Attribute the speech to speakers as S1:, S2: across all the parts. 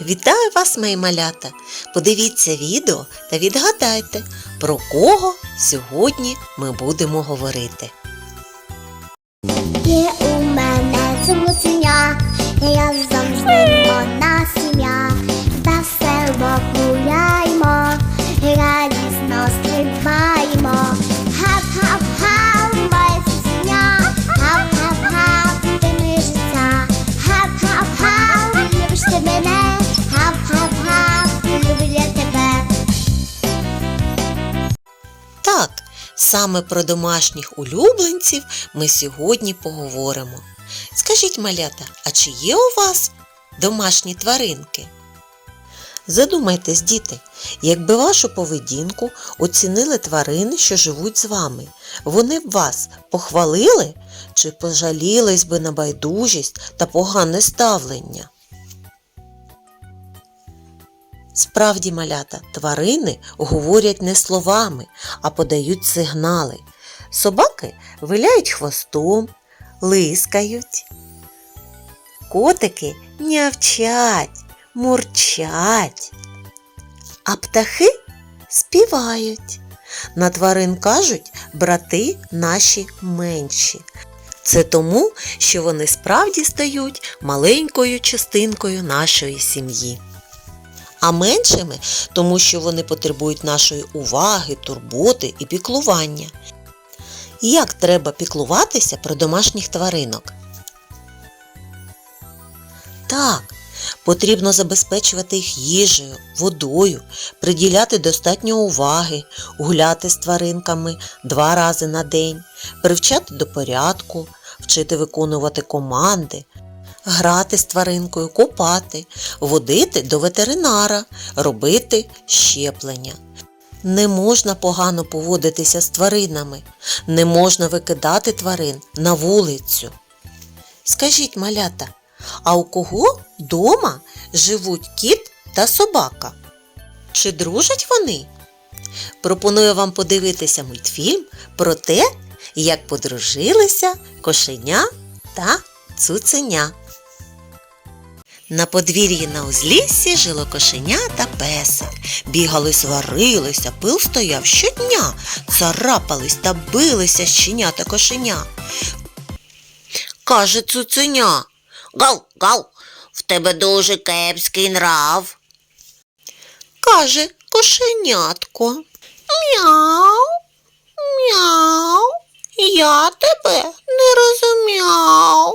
S1: Вітаю вас, мої малята! Подивіться відео та відгадайте, про кого сьогодні ми будемо говорити.
S2: Є у мене зусеня, я завжди одна
S1: саме про домашніх улюбленців ми сьогодні поговоримо. Скажіть, малята, а чи є у вас домашні тваринки? Задумайтесь, діти, якби вашу поведінку оцінили тварини, що живуть з вами, вони б вас похвалили чи пожалілись би на байдужість та погане ставлення? Справді, малята, тварини говорять не словами, а подають сигнали. Собаки виляють хвостом, лискають. Котики нявчать, мурчать. А птахи співають. На тварин кажуть брати наші менші. Це тому, що вони справді стають маленькою частинкою нашої сім'ї а меншими, тому що вони потребують нашої уваги, турботи і піклування. Як треба піклуватися про домашніх тваринок? Так, потрібно забезпечувати їх їжею, водою, приділяти достатньо уваги, гуляти з тваринками два рази на день, привчати до порядку, вчити виконувати команди, грати з тваринкою, купати, водити до ветеринара, робити щеплення. Не можна погано поводитися з тваринами, не можна викидати тварин на вулицю. Скажіть, малята, а у кого дома живуть кіт та собака? Чи дружать вони? Пропоную вам подивитися мультфільм про те, як подружилися кошеня та цуценя. На подвір'ї на узліссі жило кошеня та песик. Бігали, сварилися, пил стояв щодня, царапались та билися щеня та кошеня. Каже цуценя. Гав, гав, в тебе дуже кепський нрав. Каже кошенятко. Мяу, мяу, я тебе не розумяв.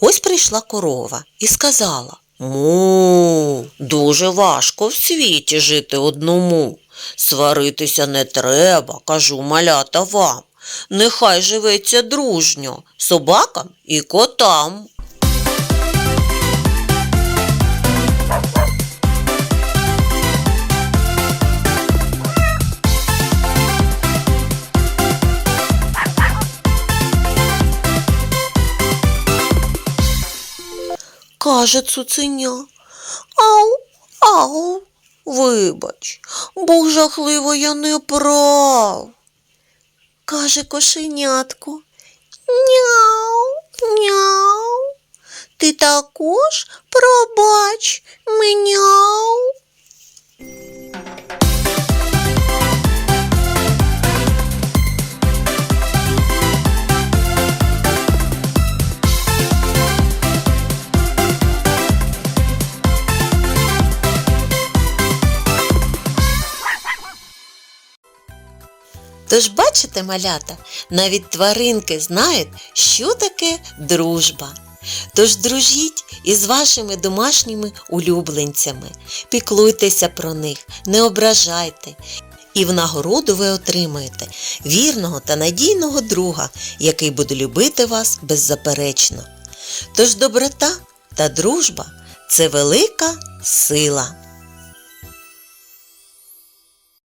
S1: Ось прийшла корова і сказала Му, дуже важко в світі жити одному. Сваритися не треба, кажу малята вам. Нехай живеться дружньо собакам і котам. Каже цуценя. Ау, ау, вибач, бо жахливо я не прав. Каже кошенятко. Няу, няу. Ти також пробач меняу. Тож бачите, малята, навіть тваринки знають, що таке дружба. Тож дружіть із вашими домашніми улюбленцями, піклуйтеся про них, не ображайте. І в нагороду ви отримаєте вірного та надійного друга, який буде любити вас беззаперечно. Тож доброта та дружба це велика сила.